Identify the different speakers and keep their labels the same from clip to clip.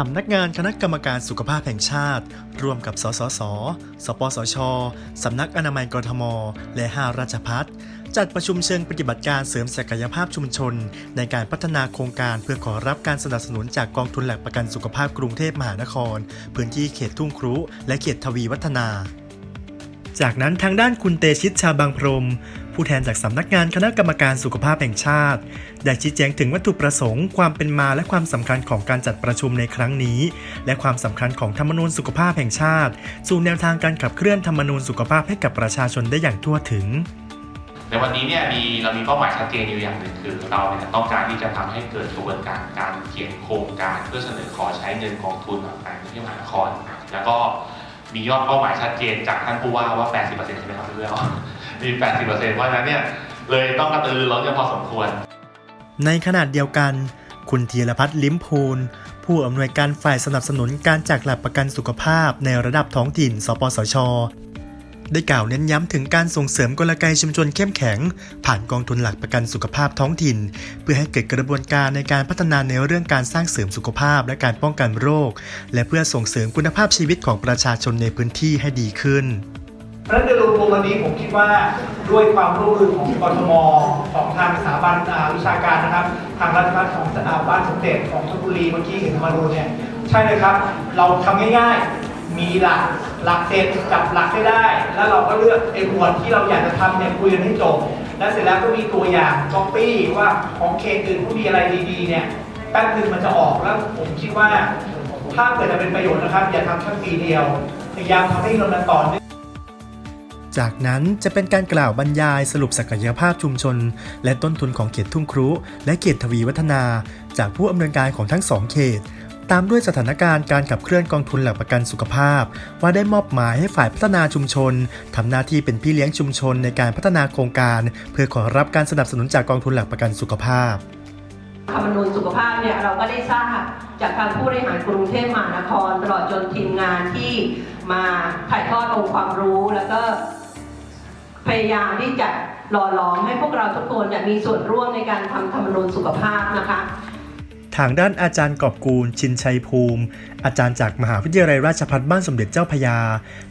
Speaker 1: สำนักงานคณะกรรมการสุขภาพแห่งชาติ ร่วมกับ สสส สปสช สำนักอนามัยกรทม และ5ราชพัฒจัดประชุมเชิงปฏิบัติการเสริมศักยภาพชุมชน ในการพัฒนาโครงการเพื่อขอรับการสนับสนุนจากกองทุนหลักประกันสุขภาพกรุงเทพมหานคร พื้นที่เขตทุ่งครุ และเขตทวีวัฒนา จากนั้นทางด้านคุณเตชิตชาบางพรม ผู้แทนจากสำนักงานคณะกรรมการสุขภาพแห่งชาติ ได้ชี้แจงถึงวัตถุประสงค์ ความเป็นมาและความสำคัญของการจัดประชุมในครั้งนี้ และความสำคัญของธรรมนูญสุขภาพแห่งชาติ สู่แนวทางการขับเคลื่อนธรรมนูญสุขภาพให้กับประชาชนได้อย่างทั่วถึง
Speaker 2: ในวันนี้เนี่ยมีเรามีเป้าหมายชัดเจนอยู่อย่างหนึ่งคือ เราเนี่ยต้องการที่จะทำให้เกิดกระบวนการการเขียนโครงการเพื่อเสนอขอใช้เงินกองทุนของการกรุงเทพมหานคร แล้วก็ มียอดเป้าหมายชัดเจนจากท่านผู้ว่าว่า 80%ใช่ไหมครับเพื่อนมี 80%เพราะฉะนั้นเนี่ยเลยต้องกระตือรือร้นกันพอสมควร
Speaker 1: ในขณะเดียวกัน คุณธีรพัฒน์ลิ้มพูลผู้อำนวยการฝ่ายสนับสนุนการจัดหลักประกันสุขภาพในระดับท้องถิ่น สปสช ได้กล่าวเน้นย้ำถึงการส่งเสริมกลไกชุมชนเข้มแข็ง ผ่านกองทุนหลักประกันสุขภาพท้องถิ่น เพื่อให้เกิดกระบวนการในการพัฒนาในเรื่องการสร้างเสริมสุขภาพและการป้องกันโรค และเพื่อส่งเสริมคุณภาพชีวิตของประชาชนในพื้นที่ให้ดีขึ้น
Speaker 3: เพราะฉะนั้นโดยรวมวันนี้ผมคิดว่าด้วยความร่วมมือของกทมของทางสถาบันอ่าวิชาการนะครับ ทางรัฐพัฒน์ของสถาบันสมเด็จของชลบุรีเมื่อกี้เห็นมาดูเนี่ยใช่เลยครับ เราทำง่ายๆ มีหลักหลักเสร็จจับหลักได้ได้ แล้วเราก็เลือกไอ้หมวดที่เราอยากจะทำเนี่ยคุยกันให้จบ แล้วเสร็จแล้วก็มีตัวอย่างก๊อปปี้ว่าของเขตอื่นเขามีอะไรดีๆเนี่ยแป๊บนึงมันจะออกแล้วผมคิดว่าถ้าเกิดจะเป็นประโยชน์นะครับ อย่าทำแค่ปีเดียวพยายามทำให้มันต่อเนื่อง
Speaker 1: จากนั้นจะเป็นการกล่าวบรรยายสรุปศักยภาพชุมชน และต้นทุนของเขตทุ่งครุ และเขตทวีวัฒนา จากผู้อำนวยการของทั้งสองเขต ตามด้วยสถานการณ์การขับเคลื่อนกองทุนหลักประกันสุขภาพ ว่าได้มอบหมายให้ฝ่ายพัฒนาชุมชนทำหน้าที่เป็นพี่เลี้ยงชุมชนในการพัฒนาโครงการ เพื่อขอรับการสนับสนุนจากกองทุนหลักประกันสุขภาพ
Speaker 4: ธรรมนูญสุขภาพเนี่ยเราก็ได้ทราบจากทางผู้บริหารกรุงเทพมหานคร ตลอดจนทีมงานที่มาถ่ายทอดองค์ความรู้แล้วก็พยายามที่จะหล่อหลอมให้พวกเราทุกคนเนี่ยมีส่วนร่วมในการทำธรรมนูญสุขภาพนะคะ
Speaker 1: ทางด้านอาจารย์กอบกูล ชินชัยภูมิ อาจารย์จากมหาวิทยาลัยราชภัฏบ้านสมเด็จเจ้าพยา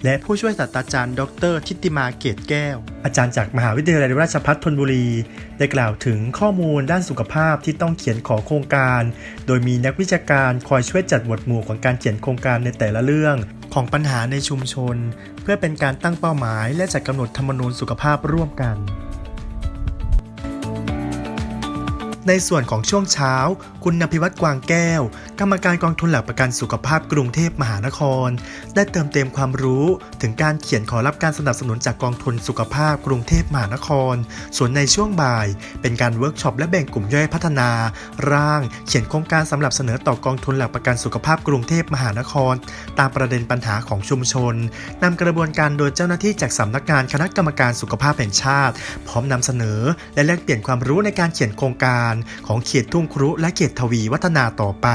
Speaker 1: และผู้ช่วยศาสตราจารย์ ดร ทิติมาเกตแก้ว อาจารย์จากมหาวิทยาลัยราชภัฏธนบุรี ได้กล่าวถึงข้อมูลด้านสุขภาพที่ต้องเขียนขอโครงการ โดยมีนักวิชาการคอยช่วยจัดหมวดหมู่ของการเขียนโครงการในแต่ละเรื่องของปัญหาในชุมชน เพื่อเป็นการตั้งเป้าหมายและจัดกำหนดธรรมนูญสุขภาพร่วมกัน ในส่วนของช่วงเช้า คุณนภิวัตรกวางแก้ว กรรมการกองทุนหลักประกันสุขภาพกรุงเทพมหานคร ได้เติมเต็มความรู้ ถึงการเขียนขอรับการสนับสนุนจากกองทุนสุขภาพกรุงเทพมหานคร ส่วนในช่วงบ่าย เป็นการเวิร์กช็อปและแบ่งกลุ่มย่อยพัฒนา ร่าง เขียนโครงการสำหรับเสนอต่อกองทุนหลักประกันสุขภาพกรุงเทพมหานคร ตามประเด็นปัญหาของชุมชนนำกระบวนการโดยเจ้าหน้าที่จากสำนักงานคณะกรรมการสุขภาพแห่งชาติ พร้อมนำเสนอ และแลกเปลี่ยนความรู้ในการเขียนโครงการของเขตทุ่งครุและเขตทวีวัฒนาต่อไป